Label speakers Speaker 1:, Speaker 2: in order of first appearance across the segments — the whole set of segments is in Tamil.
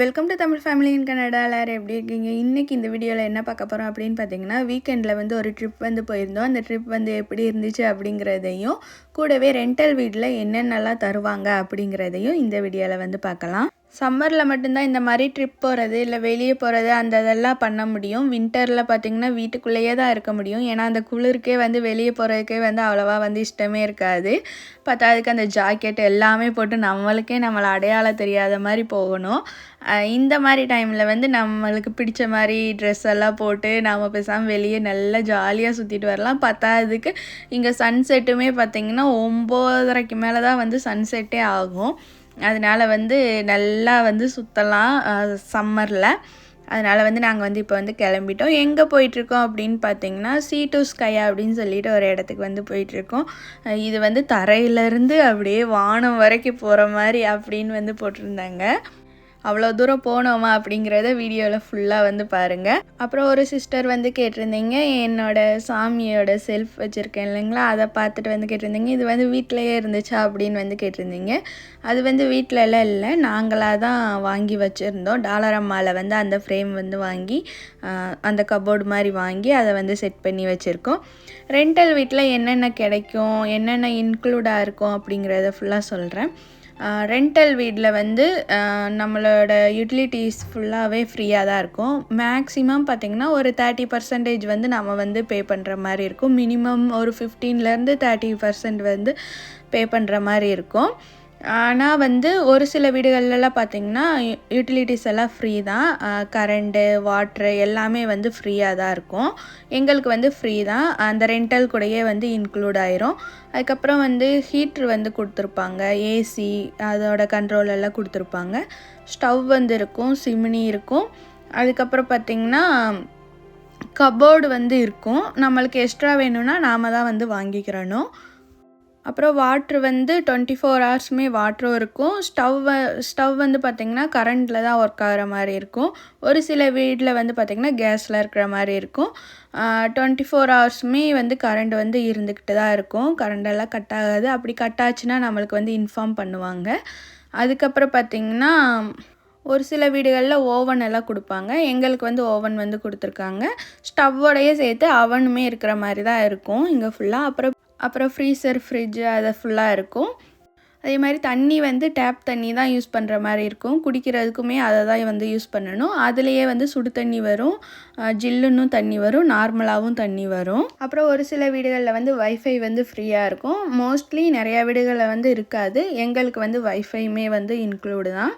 Speaker 1: வெல்கம் ஃபேமிலி இன் கனடா எல்லாரும் எப்படி இருக்கீங்க? இன்றைக்கி இந்த வீடியோவில் என்ன பார்க்க போகிறோம் அப்படின்னு பார்த்தீங்கன்னா வீக்கெண்டில் வந்து ஒரு ட்ரிப் வந்து போயிருந்தோம். அந்த ட்ரிப் வந்து எப்படி இருந்துச்சு அப்படிங்கிறதையும் கூடவே ரெண்டல் வீட்டில் என்னென்னலாம் தருவாங்க அப்படிங்கிறதையும் இந்த வீடியோவில் வந்து பார்க்கலாம். சம்மரில் மட்டும்தான் இந்த மாதிரி ட்ரிப் போகிறது இல்லை வெளியே போகிறது அந்த இதெல்லாம் பண்ண முடியும். வின்டரில் பார்த்திங்கன்னா வீட்டுக்குள்ளேயே தான் இருக்க முடியும். ஏன்னா அந்த குளிருக்கே வந்து வெளியே போகிறதுக்கே வந்து அவ்வளோவா வந்து இஷ்டமே இருக்காது. பத்தாதுக்கு அந்த ஜாக்கெட் எல்லாமே போட்டு நம்மளுக்கே நம்மளை அடையாளம் தெரியாத மாதிரி போகணும். இந்த மாதிரி டைமில் வந்து நம்மளுக்கு பிடிச்ச மாதிரி ட்ரெஸ் எல்லாம் போட்டு நாம் பேசாமல் வெளியே நல்லா ஜாலியாக சுற்றிட்டு வரலாம். பத்தாததுக்கு இங்கே சன்செட்டுமே பார்த்திங்கன்னா ஒம்போதரைக்கு மேலே தான் வந்து சன்செட்டே ஆகும். அதனால் வந்து நல்லா வந்து சுற்றலாம் சம்மரில் அதனால் வந்து நாங்கள் வந்து இப்போ வந்து கிளம்பிட்டோம். எங்கே போயிட்டுருக்கோம் அப்படின்னு பார்த்தீங்கன்னா சீ டு ஸ்கை அப்படின்னு சொல்லிட்டு ஒரு இடத்துக்கு வந்து போயிட்டுருக்கோம். இது வந்து தரையிலேருந்து அப்படியே வானம் வரைக்கும் போகிற மாதிரி அப்படின்னு வந்து போட்டிருந்தாங்க. அவ்வளோ தூரம் போனோமா அப்படிங்கிறத வீடியோவில் ஃபுல்லாக வந்து பாருங்கள் அப்புறம் ஒரு சிஸ்டர் வந்து கேட்டிருந்தீங்க என்னோட சாமியோட செல்ஃப் வச்சுருக்கேன் இல்லைங்களா? அதை பார்த்துட்டு வந்து கேட்டிருந்தீங்க. இது வந்து வீட்டிலையே இருந்துச்சா அப்படின்னு வந்து கேட்டிருந்தீங்க. அது வந்து வீட்டிலலாம் இல்லை. நாங்களாக தான் வாங்கி வச்சுருந்தோம். டாலர் அம்மாவில் வந்து அந்த ஃப்ரேம் வந்து வாங்கி அந்த கபோர்டு மாதிரி வாங்கி அதை வந்து செட் பண்ணி வச்சுருக்கோம். ரெண்டல் வீட்டில் என்னென்ன கிடைக்கும் என்னென்ன இன்க்ளூடாக இருக்கும் அப்படிங்கிறத ஃபுல்லாக சொல்கிறேன் ரெண்டல் வீட்டில் வந்து நம்மளோட யூட்டிலிட்டிஸ் ஃபுல்லாகவே ஃப்ரீயாக தான் இருக்கும். மேக்ஸிமம் பார்த்திங்கன்னா ஒரு தேர்ட்டி பர்சன்டேஜ் வந்து நம்ம வந்து பே பண்ணுற மாதிரி இருக்கும். மினிமம் ஒரு ஃபிஃப்டீன்லேருந்து தேர்ட்டி பர்சன்ட் வந்து பே பண்ணுற மாதிரி இருக்கும். ஆனால் வந்து ஒரு சில வீடுகள்லாம் பார்த்திங்கன்னா யூட்டிலிட்டிஸ் எல்லாம் ஃப்ரீ தான். கரண்ட்டு வாட்ரு எல்லாமே வந்து ஃப்ரீயாக தான் இருக்கும். எங்களுக்கு வந்து ஃப்ரீ தான். அந்த ரெண்டல் கூடயே வந்து இன்க்ளூட் ஆயிரும். அதுக்கப்புறம் வந்து ஹீட்ரு வந்து கொடுத்துருப்பாங்க. ஏசி அதோட கண்ட்ரோல் எல்லாம் கொடுத்துருப்பாங்க. ஸ்டவ் வந்து இருக்கும் சிமினி இருக்கும். அதுக்கப்புறம் பார்த்திங்கன்னா கபோர்டு வந்து இருக்கும். நம்மளுக்கு எக்ஸ்ட்ரா வேணும்னா நாம் தான் வந்து வாங்கிக்கிறணும். அப்புறம் வாட்ரு வந்து டுவெண்ட்டி ஃபோர் ஹவர்ஸுமே வாட்ரும் இருக்கும். ஸ்டவ் ஸ்டவ் வந்து பார்த்திங்கன்னா கரண்ட்டில் தான் ஒர்க் ஆகிற மாதிரி இருக்கும். ஒரு சில வீட்டில் வந்து பார்த்திங்கன்னா கேஸில் இருக்கிற மாதிரி இருக்கும். டுவெண்ட்டி ஃபோர் ஹவர்ஸுமே வந்து கரண்ட் வந்து இருந்துக்கிட்டு தான் இருக்கும். கரண்டெல்லாம் கட் ஆகாது. அப்படி கட் ஆச்சுன்னா நம்மளுக்கு வந்து இன்ஃபார்ம் பண்ணுவாங்க. அதுக்கப்புறம் பார்த்திங்கன்னா ஒரு சில வீடுகளில் ஓவன் எல்லாம் கொடுப்பாங்க. எங்களுக்கு வந்து ஓவன் வந்து கொடுத்துருக்காங்க. ஸ்டவ்வோடையே சேர்த்து அவனுமே இருக்கிற மாதிரி தான் இருக்கும். இங்கே ஃபுல்லாக அப்புறம் அப்புறம் ஃப்ரீசர் ஃப்ரிட்ஜு அதை ஃபுல்லாக இருக்கும். அதே மாதிரி தண்ணி வந்து டேப் தண்ணி தான் யூஸ் பண்ணுற மாதிரி இருக்கும். குடிக்கிறதுக்குமே அதை தான் வந்து யூஸ் பண்ணணும். அதுலேயே வந்து சுடு தண்ணி வரும். ஜில்லுன்னு தண்ணி வரும். நார்மலாகவும் தண்ணி வரும். அப்புறம் ஒரு சில வீடுகளில் வந்து வைஃபை வந்து ஃப்ரீயாக இருக்கும். மோஸ்ட்லி நிறையா வீடுகளில் வந்து இருக்காது. எங்களுக்கு வந்து வைஃபையுமே வந்து இன்க்ளூடு தான்.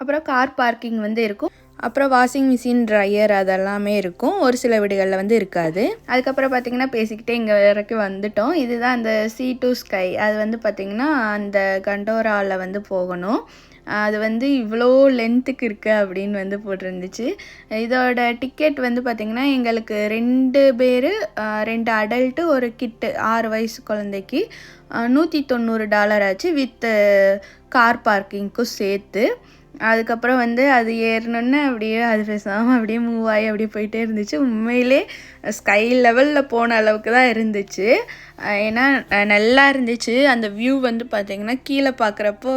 Speaker 1: அப்புறம் கார் பார்க்கிங் வந்து இருக்கும். அப்புறம் வாஷிங் மிஷின் ட்ரையர் அதெல்லாமே இருக்கும். ஒரு சில வீடுகளில் வந்து இருக்காது. அதுக்கப்புறம் பார்த்திங்கன்னா பேசிக்கிட்டே இங்கே வரைக்கும் வந்துட்டோம். இதுதான் அந்த சி டு ஸ்கை அது வந்து பார்த்திங்கன்னா அந்த கண்டோராவில் வந்து போகணும். அது வந்து இவ்வளோ லென்த்துக்கு இருக்குது அப்படின்னு வந்து போட்டிருந்துச்சு. இதோட டிக்கெட் வந்து பார்த்திங்கன்னா எங்களுக்கு ரெண்டு பேர் ரெண்டு அடல்ட்டு ஒரு கிட்டு ஆறு வயசு குழந்தைக்கு நூற்றி தொண்ணூறு டாலர் ஆச்சு வித்து கார் பார்க்கிங்க்கும் சேர்த்து. அதுக்கப்புறம் வந்து அது ஏறினோன்னே அப்படியே அது பேசாமல் அப்படியே மூவ் ஆகி அப்படியே போயிட்டே இருந்துச்சு. உண்மையிலே ஸ்கை லெவலில் போன அளவுக்கு தான் இருந்துச்சு. ஏன்னா நல்லா இருந்துச்சு. அந்த வியூ வந்து பார்த்திங்கன்னா கீழே பார்க்குறப்போ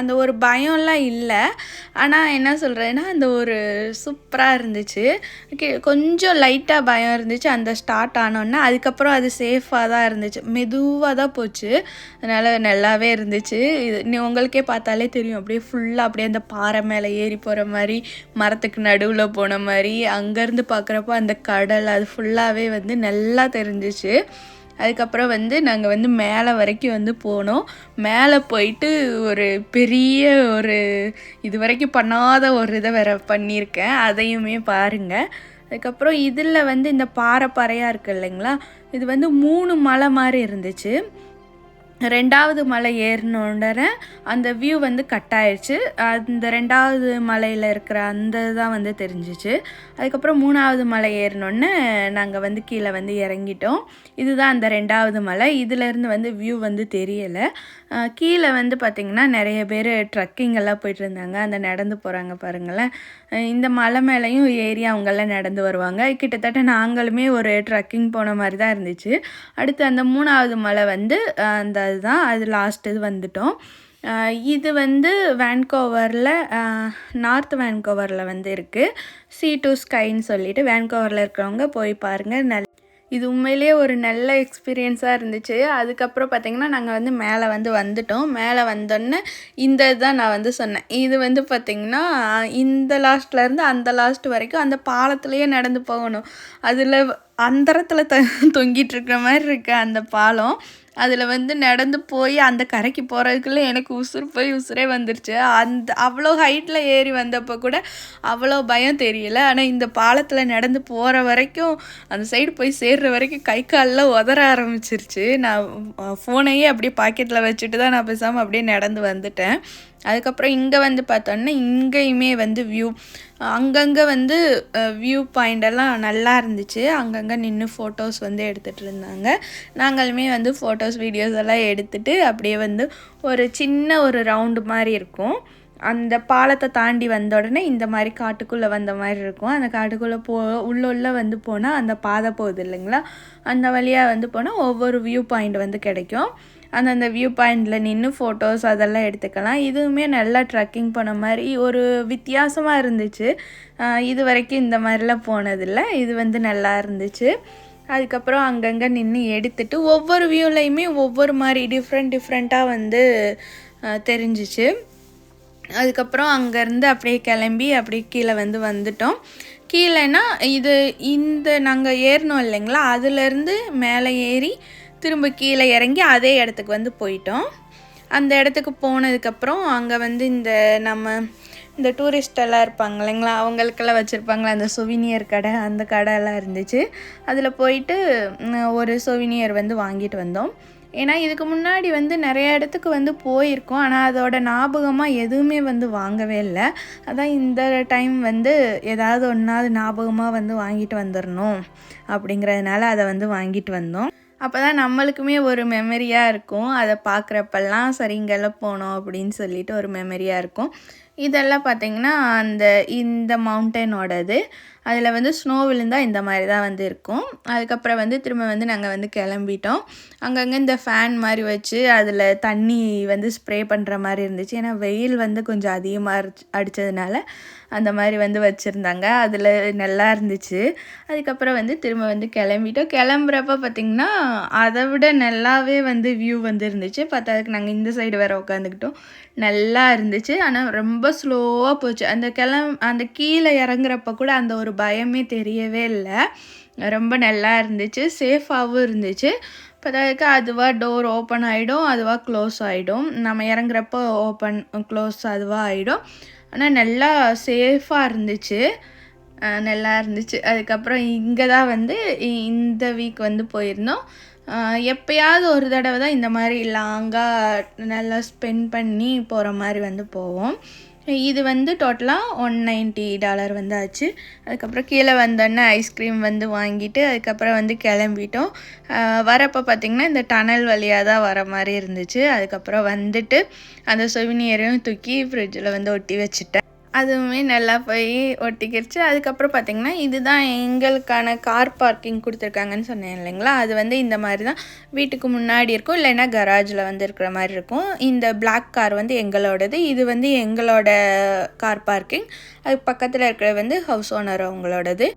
Speaker 1: அந்த ஒரு பயம்லாம் இல்லை. ஆனால் என்ன சொல்கிறேன்னா அந்த ஒரு சூப்பராக இருந்துச்சு. கொஞ்சம் லைட்டாக பயம் இருந்துச்சு. அந்த ஸ்டார்ட் ஆனோடனே அதுக்கப்புறம் அது சேஃபாக தான் இருந்துச்சு. மெதுவாக தான் போச்சு. அதனால் நல்லாவே இருந்துச்சு. இது உங்களுக்கே பார்த்தாலே தெரியும். அப்படியே ஃபுல்லாக அப்படியே அந்த பாறை மேலே ஏறி போகிற மாதிரி மரத்துக்கு நடுவில் போன மாதிரி அங்கேருந்து பார்க்குறப்போ அந்த கடல் அது ஃபுல்லாகவே வந்து நல்லா தெரிஞ்சிச்சு. அதுக்கப்புறம் வந்து நாங்கள் வந்து மேலே வரைக்கும் வந்து போனோம். மேலே போயிட்டு ஒரு பெரிய ஒரு இது வரைக்கும் பண்ணாத ஒரு இதை வேற பண்ணியிருக்கேன். அதையுமே பாருங்கள் அதுக்கப்புறம் இதில் வந்து இந்த பாறை பாறையாக இருக்குது இல்லைங்களா? இது வந்து மூணு மலை மாதிரி இருந்துச்சு. ரெண்டாவது மலை ஏறினோடனே அந்த வியூ வந்து கட் ஆயிடுச்சு அந்த ரெண்டாவது மலையில் இருக்கிற அந்த தான் வந்து தெரிஞ்சிச்சு. அதுக்கப்புறம் மூணாவது மலை ஏறினோடனே நாங்கள் வந்து கீழே வந்து இறங்கிட்டோம். இதுதான் அந்த ரெண்டாவது மலை. இதிலேருந்து வந்து வியூ வந்து தெரியலை. கீழே வந்து பார்த்திங்கன்னா நிறைய பேர் ட்ரக்கிங் எல்லாம் போயிட்டு இருந்தாங்க. அந்த நடந்து போகிறாங்க பாருங்களேன். இந்த மலை மேலேயும் ஏறி அவங்கெல்லாம் நடந்து வருவாங்க. கிட்டத்தட்ட நாங்களுமே ஒரு ட்ரக்கிங் போன மாதிரி தான் இருந்துச்சு. அடுத்து அந்த மூணாவது மலை வந்து அந்த அதுதான் அது லாஸ்ட் இது வந்துட்டோம். இது வந்து வேன்கோவரில் நார்த் வேன்கோவரில் வந்து இருக்குது சி டு ஸ்கைன்னு சொல்லிட்டு வேன்கோவரில் இருக்கிறவங்க போய் பாருங்கள் நல் இது உண்மையிலேயே ஒரு நல்ல எக்ஸ்பீரியன்ஸாக இருந்துச்சு. அதுக்கப்புறம் பார்த்திங்கன்னா நாங்கள் வந்து மேலே வந்து வந்துட்டோம். மேலே வந்தோடனே இந்த இதுதான் நான் வந்து சொன்னேன். இது வந்து பார்த்திங்கன்னா இந்த லாஸ்ட்லேருந்து அந்த லாஸ்ட் வரைக்கும் அந்த பாலத்துலேயே நடந்து போகணும். அதில் அந்தரத்தில் த தொங்கிட்டு இருக்கிற மாதிரி இருக்குது அந்த பாலம். அதில் வந்து நடந்து போய் அந்த கரைக்கு போகிறதுக்குள்ளே எனக்கு உசுறு போய் உசுரே வந்துருச்சு. அந்த அவ்வளோ ஹைட்டில் ஏறி வந்தப்போ கூட அவ்வளோ பயம் தெரியல. ஆனால் இந்த பாலத்தில் நடந்து போகிற வரைக்கும் அந்த சைடு போய் சேர்ற வரைக்கும் கை காலில் உதற ஆரம்பிச்சிருச்சு. நான் ஃபோனையே அப்படியே பாக்கெட்டில் வச்சுட்டு தான் நான் பேசாமல் அப்படியே நடந்து வந்துட்டேன். அதுக்கப்புறம் இங்கே வந்து பார்த்தோன்னா இங்கேயுமே வந்து வியூ அங்கங்கே வந்து வியூ பாயிண்டெல்லாம் நல்லா இருந்துச்சு. அங்கங்கே நின்று ஃபோட்டோஸ் வந்து எடுத்துகிட்டு இருந்தாங்க. நாங்களுமே வந்து ஃபோட்டோஸ் வீடியோஸ் எல்லாம் எடுத்துகிட்டு அப்படியே வந்து ஒரு சின்ன ஒரு ரவுண்டு மாதிரி இருக்கும். அந்த பாலத்தை தாண்டி வந்த உடனே இந்த மாதிரி காட்டுக்குள்ளே வந்த மாதிரி இருக்கும். அந்த காட்டுக்குள்ளே போ உள்ள உள்ள வந்து போனால் அந்த பாதை போகுது இல்லைங்களா? அந்த வழியாக வந்து போனால் ஒவ்வொரு வியூ பாயிண்ட் வந்து கிடைக்கும். அந்தந்த வியூ பாயிண்டில் நின்று ஃபோட்டோஸ் அதெல்லாம் எடுத்துக்கலாம். இதுவுமே நல்லா ட்ரக்கிங் போன மாதிரி ஒரு வித்தியாசமாக இருந்துச்சு. இது வரைக்கும் இந்த மாதிரிலாம் போனதில்லை. இது வந்து நல்லா இருந்துச்சு. அதுக்கப்புறம் அங்கங்கே நின்று எடுத்துட்டு ஒவ்வொரு வியூலையுமே ஒவ்வொரு மாதிரி டிஃப்ரெண்ட் டிஃப்ரெண்ட்டாக வந்து தெரிஞ்சிச்சு. அதுக்கப்புறம் அங்கேருந்து அப்படியே கிளம்பி அப்படியே கீழே வந்து வந்துட்டோம். கீழேனா இது இந்த நாங்கள் ஏறினோம் இல்லைங்களா? அதுலேருந்து மேலே ஏறி திரும்ப கீழே இறங்கி அதே இடத்துக்கு வந்து போயிட்டோம். அந்த இடத்துக்கு போனதுக்கப்புறம் அங்கே வந்து இந்த நம்ம இந்த டூரிஸ்டெல்லாம் இருப்பாங்க இல்லைங்களா? அவங்களுக்கெல்லாம் வச்சுருப்பாங்களா? அந்த சொவினியர் கடை அந்த கடை எல்லாம் இருந்துச்சு. அதில் போயிட்டு ஒரு சொவினியர் வந்து வாங்கிட்டு வந்தோம். ஏன்னா இதுக்கு முன்னாடி வந்து நிறைய இடத்துக்கு வந்து போயிருக்கோம். ஆனால் அதோட ஞாபகமாக எதுவுமே வந்து வாங்கவே இல்லை. அதான் இந்த டைம் வந்து ஏதாவது ஒன்றாவது ஞாபகமாக வந்து வாங்கிட்டு வந்துடணும் அப்படிங்கிறதுனால அதை வந்து வாங்கிட்டு வந்தோம். அப்போ தான் நம்மளுக்குமே ஒரு மெமரியாக இருக்கும். அதை பார்க்குறப்பெல்லாம் சரிங்கெல்லாம் போனோம் அப்படின்னு சொல்லிட்டு ஒரு மெமரியாக இருக்கும். இதெல்லாம் பார்த்திங்கன்னா அந்த இந்த மவுண்டனோடது அதில் வந்து ஸ்னோ விழுந்தால் இந்த மாதிரி தான் வந்து இருக்கும். அதுக்கப்புறம் வந்து திரும்ப வந்து நாங்கள் வந்து கிளம்பிட்டோம். அங்கங்கே இந்த ஃபேன் மாதிரி வச்சு அதில் தண்ணி வந்து ஸ்ப்ரே பண்ணுற மாதிரி இருந்துச்சு. ஏன்னா வெயில் வந்து கொஞ்சம் அதிகமாக அடித்ததுனால அந்த மாதிரி வந்து வச்சுருந்தாங்க. அதில் நல்லா இருந்துச்சு. அதுக்கப்புறம் வந்து திரும்ப வந்து கிளம்பிட்டோம். கிளம்புறப்ப பார்த்திங்கன்னா அதை விட நல்லாவே வந்து வியூ வந்து இருந்துச்சு. பார்த்ததுக்கு நாங்கள் இந்த சைடு வேறு உட்காந்துக்கிட்டோம் நல்லா இருந்துச்சு. ஆனால் ரொம்ப ஸ்லோவாக போச்சு. அந்த கிளம் அந்த கீழே இறங்குறப்ப கூட அந்த ஒரு பயமே தெரியவே இல்லை. ரொம்ப நல்லா இருந்துச்சு. சேஃபாகவும் இருந்துச்சு. இப்போதைக்கு அதுவாக டோர் ஓப்பன் ஆகிடும் அதுவாக க்ளோஸ் ஆகிடும் நம்ம இறங்குறப்போ ஓப்பன் க்ளோஸ் அதுவாக ஆகிடும் ஆனால் நல்லா சேஃபாக இருந்துச்சு. நல்லா இருந்துச்சு. அதுக்கப்புறம் இங்கே தான் வந்து இந்த வீக் வந்து போயிருந்தோம். எப்பயாவது ஒரு தடவை தான் இந்த மாதிரி லாங்காக நல்லா ஸ்பெண்ட் பண்ணி போகிற மாதிரி வந்து போவோம். இது வந்து டோட்டலாக ஒன் நைன்ட்டி டாலர் வந்து ஆச்சு அதுக்கப்புறம் கீழே வந்தோடனே ஐஸ்கிரீம் வந்து வாங்கிட்டு அதுக்கப்புறம் வந்து கிளம்பிட்டோம். வரப்போ பார்த்திங்கன்னா இந்த டனல் வழியாக தான் வர மாதிரி இருந்துச்சு. அதுக்கப்புறம் வந்துட்டு அந்த சுவினியரையும் தூக்கி ஃப்ரிட்ஜில் வந்து ஒட்டி வச்சுட்டேன். அதுவுமே நல்லா போய் ஒட்டிக்கிடுச்சு அதுக்கப்புறம் பார்த்திங்கன்னா இதுதான் எங்களுக்கான கார் பார்க்கிங் கொடுத்துருக்காங்கன்னு சொன்னேன் இல்லைங்களா? அது வந்து இந்த மாதிரி தான் வீட்டுக்கு முன்னாடி இருக்கும் இல்லைன்னா கராஜில் வந்து இருக்கிற மாதிரி இருக்கும். இந்த பிளாக் கார் வந்து எங்களோடது. இது வந்து எங்களோட கார் பார்க்கிங் அது பக்கத்தில் இருக்கிறது வந்து ஹவுஸ் ஓனர் அவங்களோடது.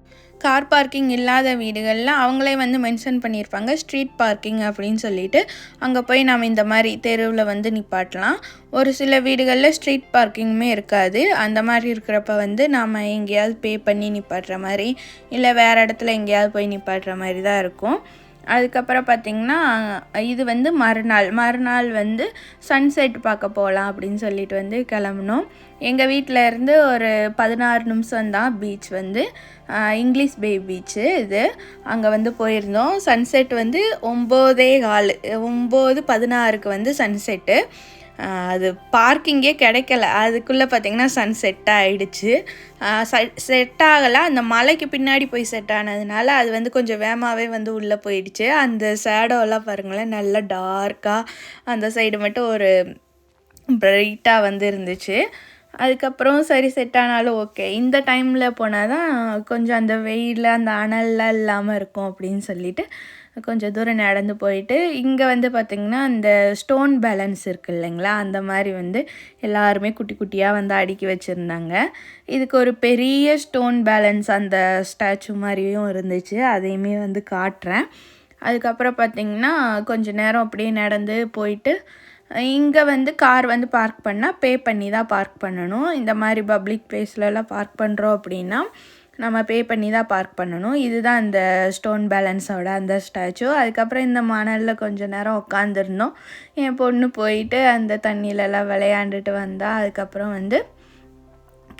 Speaker 1: கார் பார்க்கிங் இல்லாத வீடுகளில் அவங்களே வந்து மென்ஷன் பண்ணியிருப்பாங்க ஸ்ட்ரீட் பார்க்கிங் அப்படின்னு சொல்லிட்டு. அங்கே போய் நம்ம இந்த மாதிரி தெருவில் வந்து நிப்பாட்டலாம். ஒரு சில வீடுகளில் ஸ்ட்ரீட் பார்க்கிங்குமே இருக்காது. அந்த மாதிரி இருக்கிறப்ப வந்து நாம் எங்கேயாவது பே பண்ணி நிப்பாட்டுற மாதிரி இல்லை வேறு இடத்துல எங்கேயாவது போய் நிப்பாட்டுற மாதிரி தான் இருக்கும். அதுக்கப்புறம் பார்த்திங்கன்னா இது வந்து மறுநாள். மறுநாள் வந்து சன்செட் பார்க்க போகலாம் அப்படின்னு சொல்லிட்டு வந்து கிளம்புனோம். எங்கள் வீட்டில் இருந்து ஒரு பதினாறு நிமிஷம் தான் பீச் வந்து. இங்கிலீஷ் பே பீச்சு இது. அங்கே வந்து போயிருந்தோம். சன்செட் வந்து ஒம்போதே கால் ஒம்பது பதினாறுக்கு வந்து சன்செட்டு அது பார்க்கிங்கே கிடைக்கல. அதுக்குள்ளே பார்த்திங்கன்னா சன் செட் ஆகிடுச்சு செட் ஆகலை. அந்த மலைக்கு பின்னாடி போய் செட் ஆனதுனால அது வந்து கொஞ்சம் வேமாவே வந்து உள்ளே போயிடுச்சு. அந்த ஷேடோலாம் பாருங்களேன் நல்லா டார்க்காக அந்த சைடு மட்டும் ஒரு பிரைட்டாக வந்து இருந்துச்சு. அதுக்கப்புறம் சரி செட் ஆனாலும் ஓகே இந்த டைமில் போனால் தான் கொஞ்சம் அந்த வெயிலில் அந்த அனல்லாம் இல்லாமல் இருக்கும் அப்படின்னு சொல்லிட்டு கொஞ்சம் தூரம் நடந்து போயிட்டு இங்கே வந்து பார்த்திங்கன்னா அந்த ஸ்டோன் பேலன்ஸ் இருக்குது இல்லைங்களா? அந்த மாதிரி வந்து எல்லாருமே குட்டி குட்டியாக வந்து அடுக்கி வச்சுருந்தாங்க. இதுக்கு ஒரு பெரிய ஸ்டோன் பேலன்ஸ் அந்த ஸ்டாச்சு மாதிரியும் இருந்துச்சு. அதையுமே வந்து காட்டுறேன். அதுக்கப்புறம் பார்த்திங்கன்னா கொஞ்சம் நேரம் அப்படியே நடந்து போயிட்டு இங்கே வந்து கார் வந்து பார்க் பண்ணால் பே பண்ணி தான் பார்க் பண்ணணும். இந்த மாதிரி பப்ளிக் பிளேஸ்லலாம் பார்க் பண்ணுறோம் அப்படின்னா நம்ம பே பண்ணி தான் பார்க் பண்ணணும். இதுதான் இந்த ஸ்டோன் பேலன்ஸோட அந்த ஸ்டாச்சு அதுக்கப்புறம் இந்த மணலில் கொஞ்சம் நேரம் உட்காந்துருந்தோம் என் பொண்ணு போயிட்டு அந்த தண்ணியிலலாம் விளையாண்டுட்டு வந்தால் அதுக்கப்புறம் வந்து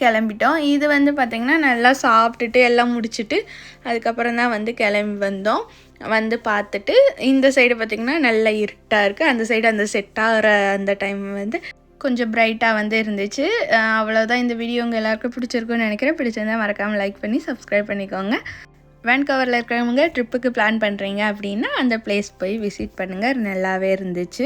Speaker 1: கிளம்பிட்டோம். இது வந்து பார்த்திங்கன்னா நல்லா சாப்பிட்டுட்டு எல்லாம் முடிச்சுட்டு அதுக்கப்புறம் தான் வந்து கிளம்பி வந்தோம். வந்து பார்த்துட்டு இந்த சைடு பார்த்திங்கன்னா நல்லா இருட்டாக இருக்குது அந்த சைடு அந்த செட் ஆகிற அந்த டைம் வந்து கொஞ்சம் பிரைட்டாக வந்து இருந்துச்சு. அவ்வளோதான் இந்த வீடியோ உங்கள் எல்லாருக்கும் பிடிச்சிருக்குன்னு நினைக்கிறேன். பிடிச்சிருந்தா மறக்காமல் லைக் பண்ணி சப்ஸ்கிரைப் பண்ணிக்கோங்க. வேன்கவரில் இருக்கிறவங்க ட்ரிப்புக்கு பிளான் பண்ணுறீங்க அப்படின்னா அந்த பிளேஸ் போய் விசிட் பண்ணுங்கள் நல்லாவே இருந்துச்சு.